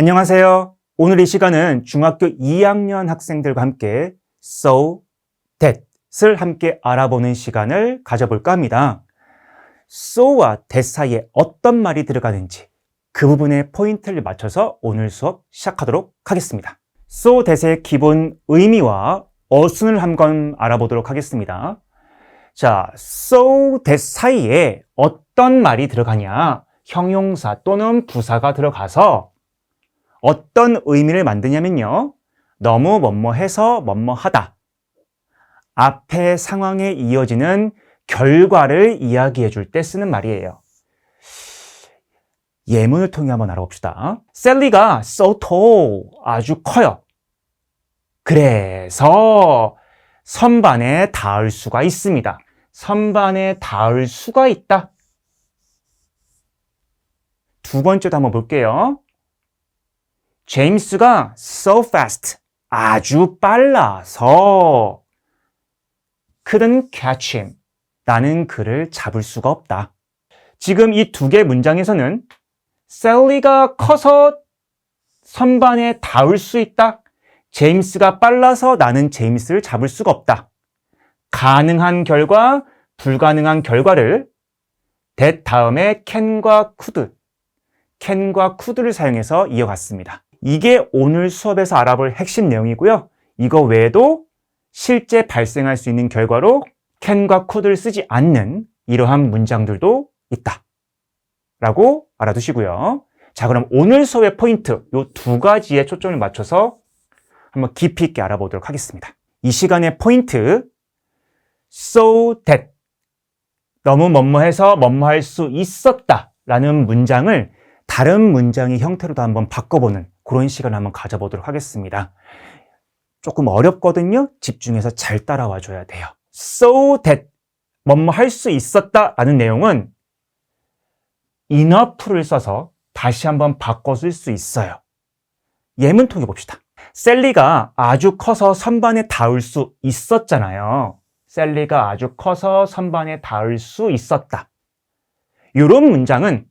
안녕하세요. 오늘 이 시간은 중학교 2학년 학생들과 함께 so that을 함께 알아보는 시간을 가져볼까 합니다. so와 that 사이에 어떤 말이 들어가는지 그 부분에 포인트를 맞춰서 오늘 수업 시작하도록 하겠습니다. so that의 기본 의미와 어순을 한번 알아보도록 하겠습니다. 자, so that 사이에 어떤 말이 들어가냐? 형용사 또는 부사가 들어가서 어떤 의미를 만드냐면요. 너무 뭐뭐해서 뭐뭐하다. 앞에 상황에 이어지는 결과를 이야기해 줄 때 쓰는 말이에요. 예문을 통해 한번 알아봅시다. 셀리가 tall, 아주 커요. 그래서 선반에 닿을 수가 있습니다. 선반에 닿을 수가 있다. 두 번째도 한번 볼게요. 제임스가 so fast, 아주 빨라서 couldn't catch him. 나는 그를 잡을 수가 없다. 지금 이 두 개 문장에서는 셀리가 커서 선반에 닿을 수 있다. 제임스가 빨라서 나는 제임스를 잡을 수가 없다. 가능한 결과, 불가능한 결과를 that 다음에 can과 could, can과 could를 사용해서 이어갔습니다. 이게 오늘 수업에서 알아볼 핵심 내용이고요. 이거 외에도 실제 발생할 수 있는 결과로 can과 could를 쓰지 않는 이러한 문장들도 있다. 라고 알아두시고요. 자, 그럼 오늘 수업의 포인트, 이 두 가지에 초점을 맞춰서 한번 깊이 있게 알아보도록 하겠습니다. 이 시간의 포인트, so that. 너무 뭐뭐해서 뭐뭐할 수 있었다. 라는 문장을 다른 문장의 형태로도 한번 바꿔보는 그런 시간을 한번 가져보도록 하겠습니다. 조금 어렵거든요. 집중해서 잘 따라와 줘야 돼요. so that 뭐뭐 할 수 있었다 라는 내용은 enough를 써서 다시 한번 바꿔 쓸 수 있어요. 예문 통해 봅시다. 셀리가 아주 커서 선반에 닿을 수 있었잖아요. 셀리가 아주 커서 선반에 닿을 수 있었다. 이런 문장은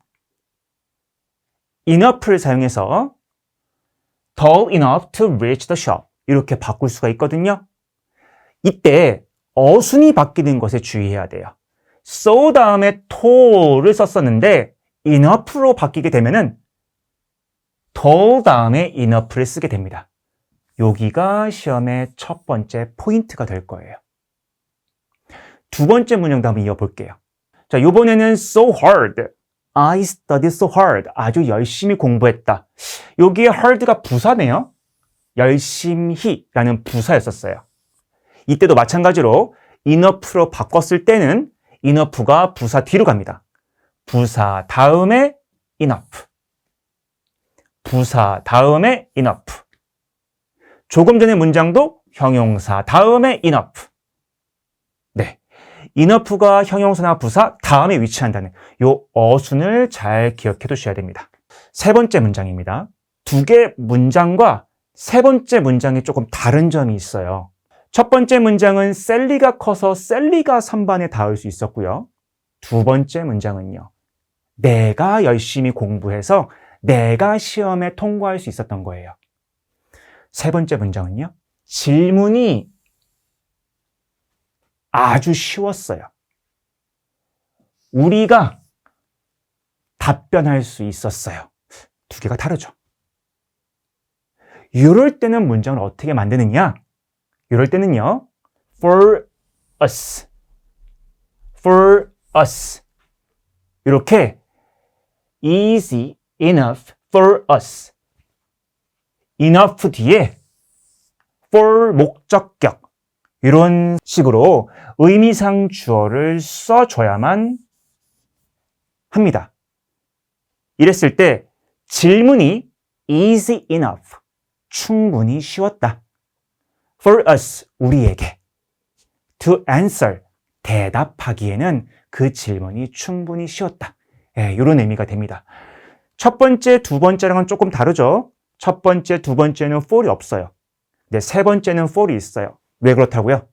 enough를 사용해서 tall enough to reach the shop 이렇게 바꿀 수가 있거든요. 이때 어순이 바뀌는 것에 주의해야 돼요. so 다음에 tall을 썼었는데 enough로 바뀌게 되면은 tall 다음에 enough를 쓰게 됩니다. 여기가 시험의 첫 번째 포인트가 될 거예요. 두 번째 문장도 한번 이어볼게요. 자, 요번에는 so hard. I studied so hard. 아주 열심히 공부했다. 여기에 hard가 부사네요. 열심히 라는 부사였었어요. 이때도 마찬가지로 enough로 바꿨을 때는 enough가 부사 뒤로 갑니다. 부사 다음에 enough. 부사 다음에 enough. 조금 전의 문장도 형용사 다음에 enough. 네. enough가 형용사나 부사 다음에 위치한다는 요 어순을 잘 기억해 두셔야 됩니다. 세 번째 문장입니다. 두 개 문장과 세 번째 문장이 조금 다른 점이 있어요. 첫 번째 문장은 셀리가 커서 셀리가 선반에 닿을 수 있었고요. 두 번째 문장은요. 내가 열심히 공부해서 내가 시험에 통과할 수 있었던 거예요. 세 번째 문장은요. 질문이 아주 쉬웠어요. 우리가 답변할 수 있었어요. 두 개가 다르죠. 이럴 때는 문장을 어떻게 만드느냐? 이럴 때는요. for us. for us. 이렇게 easy enough for us. enough 뒤에 for 목적격 이런 식으로 의미상 주어를 써줘야만 합니다. 이랬을 때 질문이 easy enough 충분히 쉬웠다. for us 우리에게 to answer 대답하기에는 그 질문이 충분히 쉬웠다. 예, 이런 의미가 됩니다. 첫 번째, 두 번째랑은 조금 다르죠? 첫 번째, 두 번째는 for이 없어요. 근데 세 번째는 for이 있어요. 왜 그렇다고요?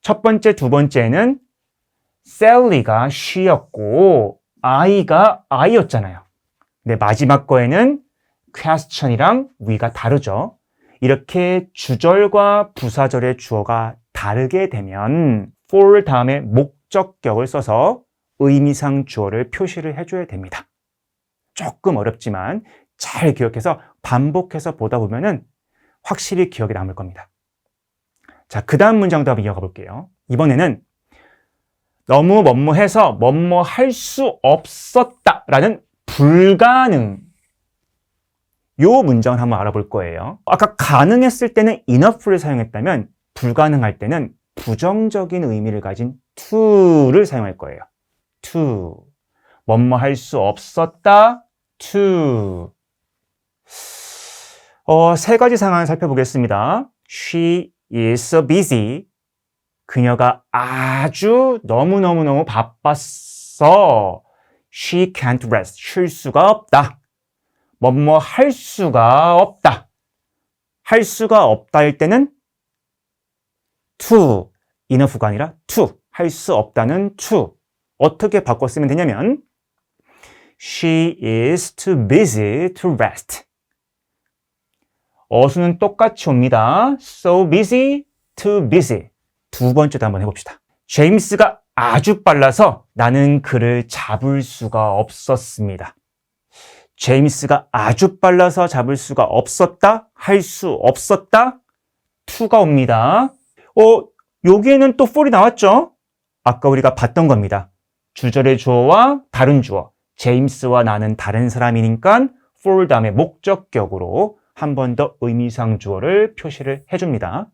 첫 번째, 두 번째는 셀리가 she였고 I가 I였잖아요. 근데 마지막 거에는 question이랑 we가 다르죠. 이렇게 주절과 부사절의 주어가 다르게 되면 for 다음에 목적격을 써서 의미상 주어를 표시를 해줘야 됩니다. 조금 어렵지만 잘 기억해서 반복해서 보다 보면은 확실히 기억에 남을 겁니다. 자, 그 다음 문장도 한번 이어가 볼게요. 이번에는 너무 뭐뭐 해서 뭐뭐 할 수 없었다 라는 불가능. 요 문장을 한번 알아볼 거예요. 아까 가능했을 때는 enough를 사용했다면 불가능할 때는 부정적인 의미를 가진 to를 사용할 거예요. to. 뭐뭐 할 수 없었다. to. 어, 세 가지 상황을 살펴보겠습니다. She is so busy. 그녀가 아주 너무너무너무 바빴어. She can't rest. 쉴 수가 없다. 뭐뭐 할 수가 없다. 할 수가 없다 일 때는 to, enough가 아니라 to, 할 수 없다는 to. 어떻게 바꿔 쓰면 되냐면 She is too busy to rest. 어수는 똑같이 옵니다. So busy, too busy. 두 번째도 한번 해봅시다. 제임스가 아주 빨라서 나는 그를 잡을 수가 없었습니다. 제임스가 아주 빨라서 잡을 수가 없었다? 할 수 없었다? to가 옵니다. 어, 여기에는 또 for이 나왔죠? 아까 우리가 봤던 겁니다. 주절의 주어와 다른 주어. 제임스와 나는 다른 사람이니까 for 다음에 목적격으로 한 번 더 의미상 주어를 표시를 해줍니다.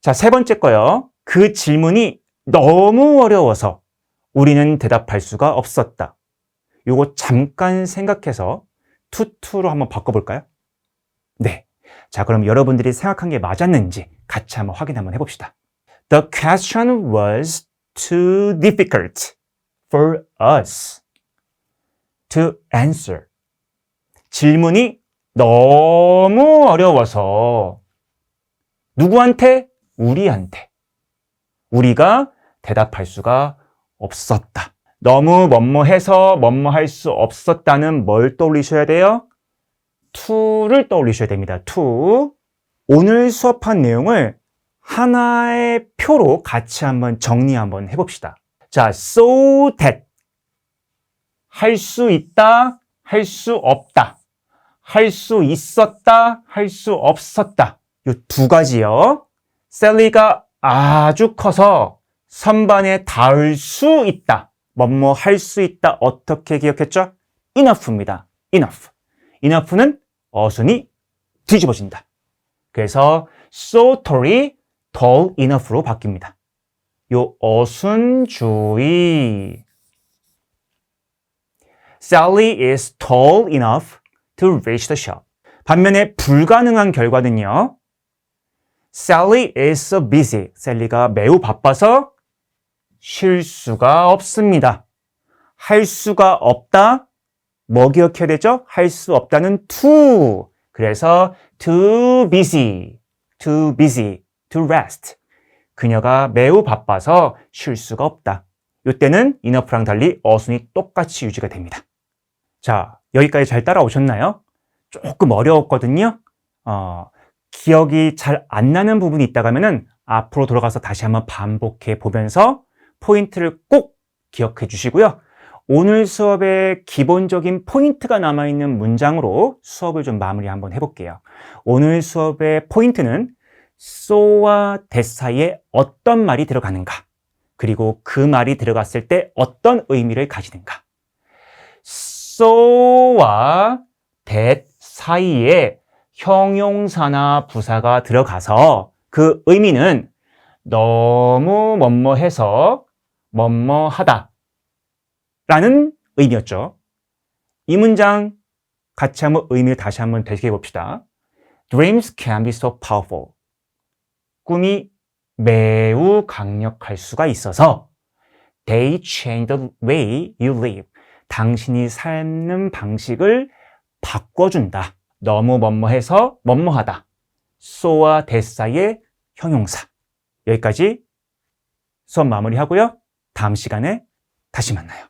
자, 세 번째 거요. 그 질문이 너무 어려워서 우리는 대답할 수가 없었다. 요거 잠깐 생각해서 투투로 한번 바꿔볼까요? 네. 자, 그럼 여러분들이 생각한 게 맞았는지 같이 한번 확인 한번 해봅시다. The question was too difficult for us to answer. 질문이 너무 어려워서 누구한테? 우리한테. 우리가 대답할 수가 없었다. 너무 뭐뭐해서 뭐뭐할 수 없었다는 뭘 떠올리셔야 돼요? to를 떠올리셔야 됩니다. to. 오늘 수업한 내용을 하나의 표로 같이 한번 정리 한번 해봅시다. 자, so that. 할 수 있다, 할 수 없다. 할 수 있었다, 할 수 없었다. 이 두 가지요. 셀리가 아주 커서 선반에 닿을 수 있다. 뭐뭐 할 수 있다. 어떻게 기억했죠? enough입니다. enough. enough는 어순이 뒤집어진다. 그래서 so tall이 tall enough로 바뀝니다. 요 어순 주의. Sally is tall enough to reach the shop. 반면에 불가능한 결과는요. Sally is so busy. 셀리가 매우 바빠서 쉴 수가 없습니다. 할 수가 없다. 뭐 기억해야 되죠? 할 수 없다는 to. 그래서 too busy, too busy to rest. 그녀가 매우 바빠서 쉴 수가 없다. 이때는 enough랑 달리 어순이 똑같이 유지가 됩니다. 자, 여기까지 잘 따라오셨나요? 조금 어려웠거든요. 어, 기억이 잘 안 나는 부분이 있다가 하면은 앞으로 돌아가서 다시 한번 반복해 보면서 포인트를 꼭 기억해 주시고요. 오늘 수업의 기본적인 포인트가 남아있는 문장으로 수업을 좀 마무리 한번 해볼게요. 오늘 수업의 포인트는 so와 that 사이에 어떤 말이 들어가는가, 그리고 그 말이 들어갔을 때 어떤 의미를 가지는가. So와 that 사이에 형용사나 부사가 들어가서 그 의미는 너무 뭐뭐해서 뭐뭐하다 라는 의미였죠. 이 문장 같이 한번 의미를 다시 한번 되새겨 봅시다. Dreams can be so powerful. 꿈이 매우 강력할 수가 있어서 they change the way you live. 당신이 삶는 방식을 바꿔준다. 너무 뭐뭐해서 뭐뭐하다. that 사이의 형용사. 여기까지 수업 마무리하고요. 다음 시간에 다시 만나요.